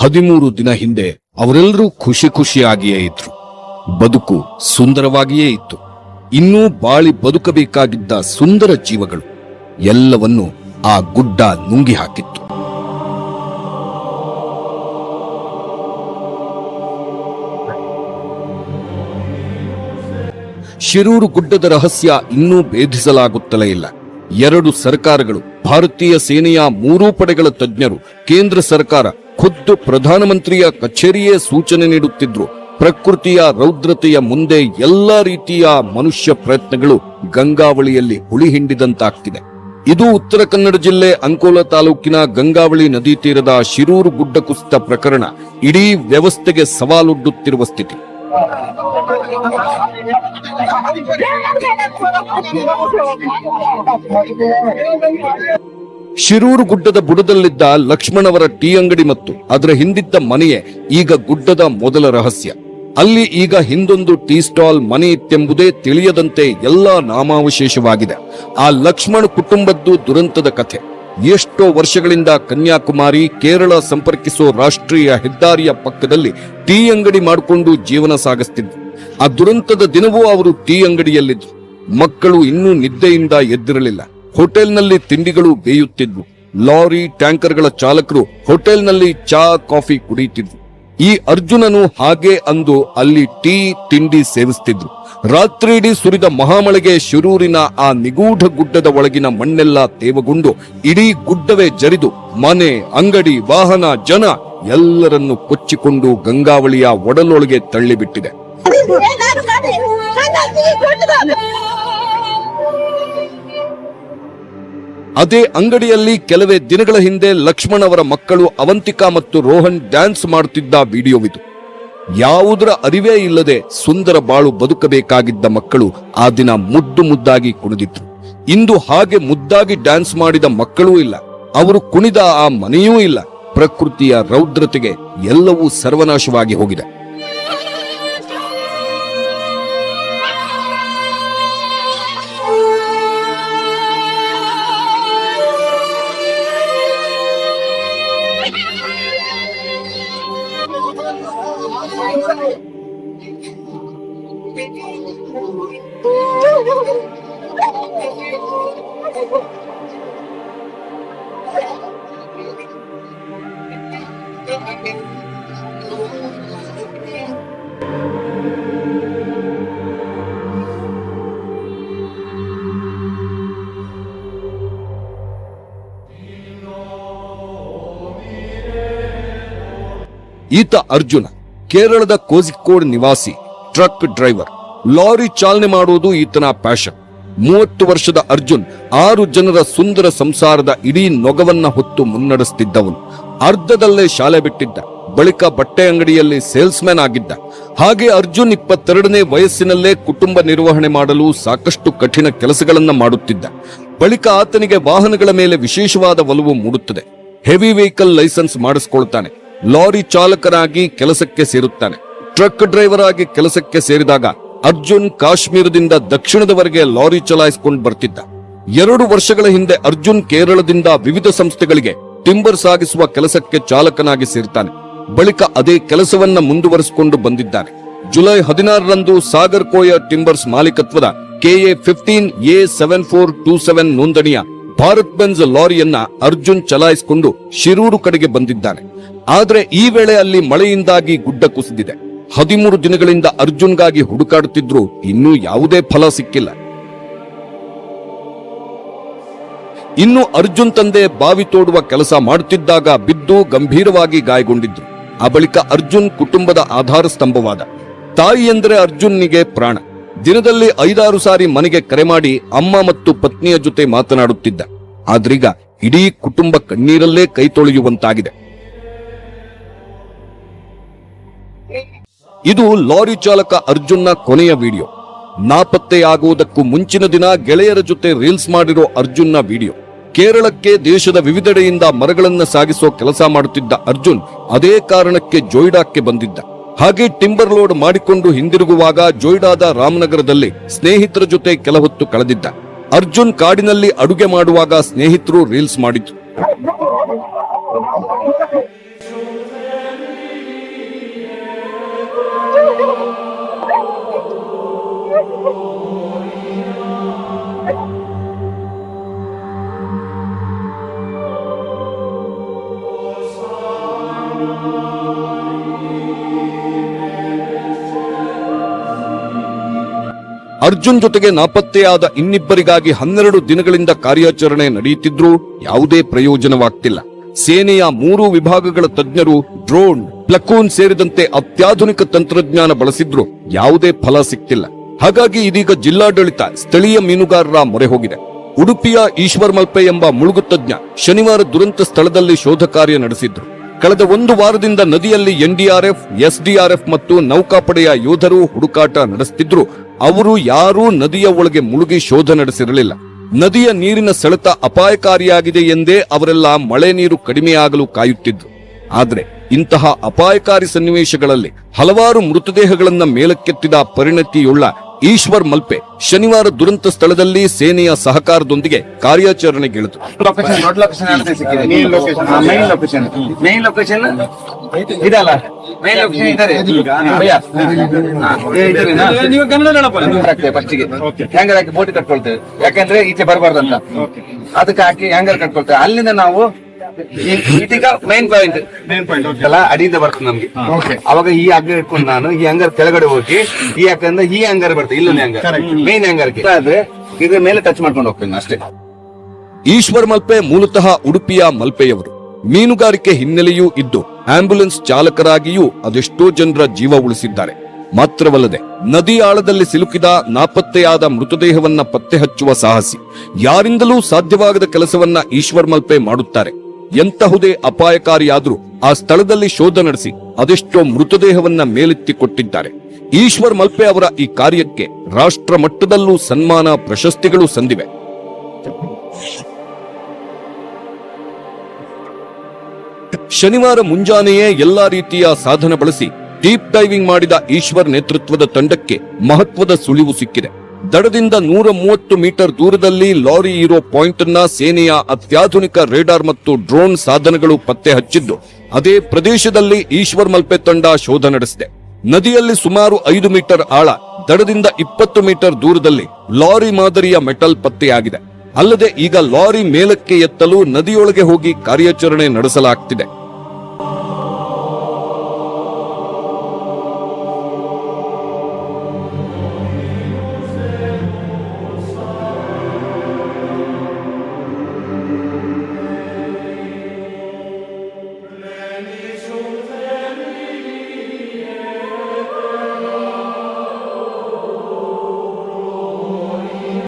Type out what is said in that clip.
ಹದಿಮೂರು ದಿನ ಹಿಂದೆ ಅವರೆಲ್ಲರೂ ಖುಷಿ ಖುಷಿಯಾಗಿಯೇ ಇದ್ರು. ಬದುಕು ಸುಂದರವಾಗಿಯೇ ಇತ್ತು. ಇನ್ನೂ ಬಾಳಿ ಬದುಕಬೇಕಾಗಿದ್ದ ಸುಂದರ ಜೀವಗಳು ಎಲ್ಲವನ್ನು ಆ ಗುಡ್ಡ ನುಂಗಿ ಹಾಕಿತ್ತು. ಶಿರೂರು ಗುಡ್ಡದ ರಹಸ್ಯ ಇನ್ನೂ ಭೇದಿಸಲಾಗುತ್ತಲೇ ಇಲ್ಲ. ಎರಡು ಸರ್ಕಾರಗಳು, ಭಾರತೀಯ ಸೇನೆಯ ಮೂರೂ ಪಡೆಗಳ ತಜ್ಞರು, ಕೇಂದ್ರ ಸರ್ಕಾರ ಖುದ್ದು ಪ್ರಧಾನಮಂತ್ರಿಯ ಕಚೇರಿಯೇ ಸೂಚನೆ ನೀಡುತ್ತಿದ್ರು. ಪ್ರಕೃತಿಯ ರೌದ್ರತೆಯ ಮುಂದೆ ಎಲ್ಲ ರೀತಿಯ ಮನುಷ್ಯ ಪ್ರಯತ್ನಗಳು ಗಂಗಾವಳಿಯಲ್ಲಿ ಹುಳಿ ಹಿಂಡಿದಂತಾಗ್ತಿದೆ. ಇದು ಉತ್ತರ ಕನ್ನಡ ಜಿಲ್ಲೆ ಅಂಕೋಲ ತಾಲೂಕಿನ ಗಂಗಾವಳಿ ನದಿ ತೀರದ ಶಿರೂರು ಗುಡ್ಡ ಕುಸಿತ ಪ್ರಕರಣ. ಇಡೀ ವ್ಯವಸ್ಥೆಗೆ ಸವಾಲೊಡ್ಡುತ್ತಿರುವ ಸ್ಥಿತಿ. ಶಿರೂರು ಗುಡ್ಡದ ಬುಡದಲ್ಲಿದ್ದ ಲಕ್ಷ್ಮಣವರ ಟೀ ಅಂಗಡಿ ಮತ್ತು ಅದರ ಹಿಂದಿದ್ದ ಮನೆಯೇ ಈಗ ಗುಡ್ಡದ ಮೊದಲ ರಹಸ್ಯ. ಅಲ್ಲಿ ಈಗ ಹಿಂದೊಂದು ಟೀ ಸ್ಟಾಲ್ ಮನೆ ಇತ್ತೆಂಬುದೇ ತಿಳಿಯದಂತೆ ಎಲ್ಲಾ ನಾಮಾವಶೇಷವಾಗಿದೆ. ಆ ಲಕ್ಷ್ಮಣ ಕುಟುಂಬದ್ದು ದುರಂತದ ಕಥೆ. ಎಷ್ಟೋ ವರ್ಷಗಳಿಂದ ಕನ್ಯಾಕುಮಾರಿ ಕೇರಳ ಸಂಪರ್ಕಿಸೋ ರಾಷ್ಟ್ರೀಯ ಹೆದ್ದಾರಿಯ ಪಕ್ಕದಲ್ಲಿ ಟೀ ಅಂಗಡಿ ಮಾಡಿಕೊಂಡು ಜೀವನ ಸಾಗಿಸ್ತಿದ್ರು ಆ ದುರಂತದ ದಿನವೂ ಅವರು ಟೀ ಅಂಗಡಿಯಲ್ಲಿದ್ದರು ಮಕ್ಕಳು ಇನ್ನೂ ನಿದ್ದೆಯಿಂದ ಎದ್ದಿರಲಿಲ್ಲ. ಹೋಟೆಲ್ನಲ್ಲಿ ತಿಂಡಿಗಳು ಬೇಯುತ್ತಿದ್ವು. ಲಾರಿ ಟ್ಯಾಂಕರ್ಗಳ ಚಾಲಕರು ಹೋಟೆಲ್ನಲ್ಲಿ ಚಾ, ಕಾಫಿ ಕುಡಿಯುತ್ತಿದ್ವು. ಈ ಅರ್ಜುನನು ಹಾಗೆ ಅಂದು ಅಲ್ಲಿ ಟೀ, ತಿಂಡಿ ಸೇವಿಸ್ತಿದ್ರು. ರಾತ್ರಿಯಿಡೀ ಸುರಿದ ಮಹಾಮಳೆಗೆ ಶಿರೂರಿನ ಆ ನಿಗೂಢ ಗುಡ್ಡದ ಒಳಗಿನ ಮಣ್ಣೆಲ್ಲ ತೇವಗೊಂಡು ಇಡೀ ಗುಡ್ಡವೇ ಜರಿದು ಮನೆ, ಅಂಗಡಿ, ವಾಹನ, ಜನ ಎಲ್ಲರನ್ನು ಕೊಚ್ಚಿಕೊಂಡು ಗಂಗಾವಳಿಯ ಒಡಲೊಳಗೆ ತಳ್ಳಿಬಿಟ್ಟಿದೆ. ಅದೇ ಅಂಗಡಿಯಲ್ಲಿ ಕೆಲವೇ ದಿನಗಳ ಹಿಂದೆ ಲಕ್ಷ್ಮಣ್ ಅವರ ಮಕ್ಕಳು ಅವಂತಿಕಾ ಮತ್ತು ರೋಹನ್ ಡ್ಯಾನ್ಸ್ ಮಾಡುತ್ತಿದ್ದ ವಿಡಿಯೋವಿದು. ಯಾವುದರ ಅರಿವೇ ಇಲ್ಲದೆ ಸುಂದರ ಬಾಳು ಬದುಕಬೇಕಾಗಿದ್ದ ಮಕ್ಕಳು ಆ ದಿನ ಮುದ್ದು ಮುದ್ದಾಗಿ ಕುಣಿದಿದ್ರು. ಇಂದು ಹಾಗೆ ಮುದ್ದಾಗಿ ಡ್ಯಾನ್ಸ್ ಮಾಡಿದ ಮಕ್ಕಳೂ ಇಲ್ಲ. ಅವರು ಕುಣಿದ ಆ ಮನೆಯೂ ಇಲ್ಲ. ಪ್ರಕೃತಿಯ ರೌದ್ರತೆಗೆ ಎಲ್ಲವೂ ಸರ್ವನಾಶವಾಗಿ ಹೋಗಿದೆ. ಈತ ಅರ್ಜುನ. ಕೇರಳದ ಕೋಜಿಕೋಡ್ ನಿವಾಸಿ, ಟ್ರಕ್ ಡ್ರೈವರ್. ಲಾರಿ ಚಾಲನೆ ಮಾಡುವುದು ಈತನ ಪ್ಯಾಷನ್. ಮೂವತ್ತು ವರ್ಷದ ಅರ್ಜುನ್ ಆರು ಜನರ ಸುಂದರ ಸಂಸಾರದ ಇಡೀ ನೊಗವನ್ನ ಹೊತ್ತು ಮುನ್ನಡೆಸುತ್ತಿದ್ದವನು ಅರ್ಧದಲ್ಲೇ ಶಾಲೆ ಬಿಟ್ಟಿದ್ದ, ಬಳಿಕ ಬಟ್ಟೆ ಅಂಗಡಿಯಲ್ಲಿ ಸೇಲ್ಸ್ ಮ್ಯಾನ್ ಆಗಿದ್ದ. ಹಾಗೆ ಅರ್ಜುನ್ ಇಪ್ಪತ್ತೆರಡನೇ ವಯಸ್ಸಿನಲ್ಲೇ ಕುಟುಂಬ ನಿರ್ವಹಣೆ ಮಾಡಲು ಸಾಕಷ್ಟು ಕಠಿಣ ಕೆಲಸಗಳನ್ನ ಮಾಡುತ್ತಿದ್ದ. ಬಳಿಕ ಆತನಿಗೆ ವಾಹನಗಳ ಮೇಲೆ ವಿಶೇಷವಾದ ಒಲವು ಮೂಡುತ್ತದೆ. ಹೆವಿ ವೆಹಿಕಲ್ ಲೈಸೆನ್ಸ್ ಮಾಡಿಸ್ಕೊಳ್ತಾನೆ. ಲಾರಿ ಚಾಲಕರಾಗಿ ಕೆಲಸಕ್ಕೆ ಸೇರುತ್ತಾನೆ. ಟ್ರಕ್ ಡ್ರೈವರ್ ಆಗಿ ಕೆಲಸಕ್ಕೆ ಸೇರಿದಾಗ ಅರ್ಜುನ್ ಕಾಶ್ಮೀರದಿಂದ ದಕ್ಷಿಣದವರೆಗೆ ಲಾರಿ ಚಲಾಯಿಸಿಕೊಂಡು ಬರ್ತಿದ್ದ. ಎರಡು ವರ್ಷಗಳ ಹಿಂದೆ ಅರ್ಜುನ್ ಕೇರಳದಿಂದ ವಿವಿಧ ಸಂಸ್ಥೆಗಳಿಗೆ ಟಿಂಬರ್ ಸಾಗಿಸುವ ಕೆಲಸಕ್ಕೆ ಚಾಲಕನಾಗಿ ಸೇರ್ತಾನೆ. ಬಳಿಕ ಅದೇ ಕೆಲಸವನ್ನ ಮುಂದುವರೆಸಿಕೊಂಡು ಬಂದಿದ್ದಾನೆ. ಜುಲೈ ಹದಿನಾರರಂದು ಸಾಗರ್ ಕೋಯ ಟಿಂಬರ್ಸ್ ಮಾಲೀಕತ್ವದ KA fifteen A seven four two seven ನೋಂದಣಿಯ ಭಾರತ್ ಬೆನ್ಸ್ ಲಾರಿಯನ್ನ ಅರ್ಜುನ್ ಚಲಾಯಿಸಿಕೊಂಡು ಶಿರೂರು ಕಡೆಗೆ ಬಂದಿದ್ದಾನೆ. ಆದ್ರೆ ಈ ವೇಳೆ ಅಲ್ಲಿ ಮಳೆಯಿಂದಾಗಿ ಗುಡ್ಡ ಕುಸಿದಿದೆ. ಹದಿಮೂರು ದಿನಗಳಿಂದ ಅರ್ಜುನ್ಗಾಗಿ ಹುಡುಕಾಡುತ್ತಿದ್ರು ಇನ್ನೂ ಯಾವುದೇ ಫಲ ಸಿಕ್ಕಿಲ್ಲ. ಇನ್ನು ಅರ್ಜುನ್ ತಂದೆ ಬಾವಿ ತೋಡುವ ಕೆಲಸ ಮಾಡುತ್ತಿದ್ದಾಗ ಬಿದ್ದು ಗಂಭೀರವಾಗಿ ಗಾಯಗೊಂಡಿದ್ರು. ಆ ಬಳಿಕ ಅರ್ಜುನ್ ಕುಟುಂಬದ ಆಧಾರ ಸ್ತಂಭವಾದ. ತಾಯಿ ಎಂದರೆ ಅರ್ಜುನ್ನಿಗೆ ಪ್ರಾಣ. ದಿನದಲ್ಲಿ ಐದಾರು ಸಾರಿ ಮನೆಗೆ ಕರೆ ಮಾಡಿ ಅಮ್ಮ ಮತ್ತು ಪತ್ನಿಯ ಜೊತೆ ಮಾತನಾಡುತ್ತಿದ್ದ. ಆದ್ರೀಗ ಇಡೀ ಕುಟುಂಬ ಕಣ್ಣೀರಲ್ಲೇ ಕೈ ತೊಳೆಯುವಂತಾಗಿದೆ. ಇದು ಲಾರಿ ಚಾಲಕ ಅರ್ಜುನ್ನ ಕೊನೆಯ ವಿಡಿಯೋ. ನಾಪತ್ತೆಯಾಗುವುದಕ್ಕೂ ಮುಂಚಿನ ದಿನ ಗೆಳೆಯರ ಜೊತೆ ರೀಲ್ಸ್ ಮಾಡಿರೋ ಅರ್ಜುನ್ನ ವಿಡಿಯೋ. ಕೇರಳಕ್ಕೆ ದೇಶದ ವಿವಿಧೆಡೆಯಿಂದ ಮರಗಳನ್ನು ಸಾಗಿಸೋ ಕೆಲಸ ಮಾಡುತ್ತಿದ್ದ ಅರ್ಜುನ್ ಅದೇ ಕಾರಣಕ್ಕೆ ಜೋಯ್ಡಾಕ್ಕೆ ಬಂದಿದ್ದ. ಹಾಗೆ ಟಿಂಬರ್ ಲೋಡ್ ಮಾಡಿಕೊಂಡು ಹಿಂದಿರುಗುವಾಗ ಜೋಯ್ಡಾದ ರಾಮನಗರದಲ್ಲಿ ಸ್ನೇಹಿತರ ಜೊತೆ ಕೆಲ ಹೊತ್ತು ಕಳೆದಿದ್ದ. ಅರ್ಜುನ್ ಕಾಡಿನಲ್ಲಿ ಅಡುಗೆ ಮಾಡುವಾಗ ಸ್ನೇಹಿತರು ರೀಲ್ಸ್ ಮಾಡಿದ್ರು. ಅರ್ಜುನ್ ಜೊತೆಗೆ ನಾಪತ್ತೆಯಾದ ಇನ್ನಿಬ್ಬರಿಗಾಗಿ ಹನ್ನೆರಡು ದಿನಗಳಿಂದ ಕಾರ್ಯಾಚರಣೆ ನಡೆಯುತ್ತಿದ್ರೂ ಯಾವುದೇ ಪ್ರಯೋಜನವಾಗ್ತಿಲ್ಲ. ಸೇನೆಯ ಮೂರು ವಿಭಾಗಗಳ ತಜ್ಞರು ಡ್ರೋನ್ ಪ್ಲಕೂನ್ ಸೇರಿದಂತೆ ಅತ್ಯಾಧುನಿಕ ತಂತ್ರಜ್ಞಾನ ಬಳಸಿದ್ರು ಯಾವುದೇ ಫಲ ಸಿಕ್ತಿಲ್ಲ. ಹಾಗಾಗಿ ಇದೀಗ ಜಿಲ್ಲಾಡಳಿತ ಸ್ಥಳೀಯ ಮೀನುಗಾರರ ಮೊರೆ ಹೋಗಿದೆ. ಉಡುಪಿಯ ಈಶ್ವರ್ ಮಲ್ಪೆ ಎಂಬ ಮುಳುಗು ತಜ್ಞ ಶನಿವಾರ ದುರಂತ ಸ್ಥಳದಲ್ಲಿ ಶೋಧ ಕಾರ್ಯ ನಡೆಸಿದ್ರು. ಕಳೆದ ಒಂದು ವಾರದಿಂದ ನದಿಯಲ್ಲಿ ಎನ್ಡಿಆರ್ಎಫ್ ಎಸ್ಡಿಆರ್ಎಫ್ ಮತ್ತು ನೌಕಾಪಡೆಯ ಯೋಧರು ಹುಡುಕಾಟ ನಡೆಸುತ್ತಿದ್ರು ಅವರು ಯಾರೂ ನದಿಯ ಒಳಗೆ ಮುಳುಗಿ ಶೋಧ ನಡೆಸಿರಲಿಲ್ಲ. ನದಿಯ ನೀರಿನ ಸೆಳೆತ ಅಪಾಯಕಾರಿಯಾಗಿದೆ ಎಂದೇ ಅವರೆಲ್ಲ ಮಳೆ ನೀರು ಕಡಿಮೆಯಾಗಲು ಕಾಯುತ್ತಿದ್ರು. ಆದರೆ ಇಂತಹ ಅಪಾಯಕಾರಿ ಸನ್ನಿವೇಶಗಳಲ್ಲಿ ಹಲವಾರು ಮೃತದೇಹಗಳನ್ನ ಮೇಲಕ್ಕೆತ್ತಿದ ಪರಿಣತಿಯುಳ್ಳ ಈಶ್ವರ್ ಮಲ್ಪೆ ಶನಿವಾರ ದುರಂತ ಸ್ಥಳದಲ್ಲಿ ಸೇನೆಯ ಸಹಕಾರದೊಂದಿಗೆ ಕಾರ್ಯಾಚರಣೆಗಿಳಿದು ಯಾಕಂದ್ರೆ ಈಚೆ ಬರಬಾರ್ದಂತ. ಅದಕ್ಕೆ ಹಾಕಿ ಹ್ಯಾಂಗರ್ ಕಟ್ಕೊಳ್ತೇವೆ. ಅಲ್ಲಿಂದ ನಾವು ಇದೀಗ ಮೈನ್ ಪಾಯಿಂಟ್ ಮೇನ್ ಪಾಯಿಂಟ್ ಎಲ್ಲ ಅಡಿಯಿಂದ ಬರ್ತದೆ ನಮ್ಗೆ. ಅವಾಗ ಈ ಹಗ್ಗ ಇಟ್ಕೊಂಡು ನಾನು ಈ ಹಂಗರ್ ಕೆಳಗಡೆ ಹೋಗಿ ಈ ಹಗ್ಗದಿಂದ ಈ ಹಂಗರ್ ಬರ್ತದೆ ಇಲ್ಲೊಂದು ಹಂಗರ್ ಮೈನ್ ಹಂಗರ್ ಆದ್ರೆ ಇದ್ರ ಮೇಲೆ ಟಚ್ ಮಾಡ್ಕೊಂಡು ಹೋಗ್ತೇನೆ ಅಷ್ಟೇ. ಈಶ್ವರ್ ಮಲ್ಪೆ ಮೂಲತಃ ಉಡುಪಿಯ ಮಲ್ಪೆಯವರು. ಮೀನುಗಾರಿಕೆ ಹಿನ್ನೆಲೆಯೂ ಇದ್ದು ಆಂಬ್ಯುಲೆನ್ಸ್ ಚಾಲಕರಾಗಿಯೂ ಅದೆಷ್ಟೋ ಜನರ ಜೀವ ಉಳಿಸಿದ್ದಾರೆ. ಮಾತ್ರವಲ್ಲದೆ ನದಿ ಆಳದಲ್ಲಿ ಸಿಲುಕಿದ ನಾಪತ್ತೆಯಾದ ಮೃತದೇಹವನ್ನ ಪತ್ತೆ ಹಚ್ಚುವ ಸಾಹಸಿ ಯಾರಿಂದಲೂ ಸಾಧ್ಯವಾಗದ ಕೆಲಸವನ್ನ ಈಶ್ವರ್ ಮಲ್ಪೆ ಮಾಡುತ್ತಾರೆ. ಎಂತಹುದೇ ಅಪಾಯಕಾರಿಯಾದ್ರೂ ಆ ಸ್ಥಳದಲ್ಲಿ ಶೋಧ ನಡೆಸಿ ಅದೆಷ್ಟೋ ಮೃತದೇಹವನ್ನ ಮೇಲೆತ್ತಿ ಕೊಟ್ಟಿದ್ದಾರೆ ಈಶ್ವರ್ ಮಲ್ಪೆ ಅವರ ಈ ಕಾರ್ಯಕ್ಕೆ ರಾಷ್ಟ್ರ ಮಟ್ಟದಲ್ಲೂ ಸನ್ಮಾನ ಪ್ರಶಸ್ತಿಗಳು ಸಂದಿವೆ. ಶನಿವಾರ ಮುಂಜಾನೆಯೇ ಎಲ್ಲಾ ರೀತಿಯ ಸಾಧನ ಬಳಸಿ ಡೀಪ್ ಡೈವಿಂಗ್ ಮಾಡಿದ ಈಶ್ವರ್ ನೇತೃತ್ವದ ತಂಡಕ್ಕೆ ಮಹತ್ವದ ಸುಳಿವು ಸಿಕ್ಕಿದೆ. ದಡದಿಂದ ನೂರ ಮೂವತ್ತು ಮೀಟರ್ ದೂರದಲ್ಲಿ ಲಾರಿ ಇರೋ ಪಾಯಿಂಟ್ನ ಸೇನೆಯ ಅತ್ಯಾಧುನಿಕ ರೇಡಾರ್ ಮತ್ತು ಡ್ರೋನ್ ಸಾಧನಗಳು ಪತ್ತೆ ಹಚ್ಚಿದ್ದು. ಅದೇ ಪ್ರದೇಶದಲ್ಲಿ ಈಶ್ವರ್ ಮಲ್ಪೆ ತಂಡ ಶೋಧ ನಡೆಸಿದೆ. ನದಿಯಲ್ಲಿ ಸುಮಾರು ಐದು ಮೀಟರ್ ಆಳ, ದಡದಿಂದ ಇಪ್ಪತ್ತು ಮೀಟರ್ ದೂರದಲ್ಲಿ ಲಾರಿ ಮಾದರಿಯ ಮೆಟಲ್ ಪತ್ತೆಯಾಗಿದೆ. ಅಲ್ಲದೆ ಈಗ ಲಾರಿ ಮೇಲಕ್ಕೆ ಎತ್ತಲು ನದಿಯೊಳಗೆ ಹೋಗಿ ಕಾರ್ಯಾಚರಣೆ ನಡೆಸಲಾಗ್ತಿದೆ.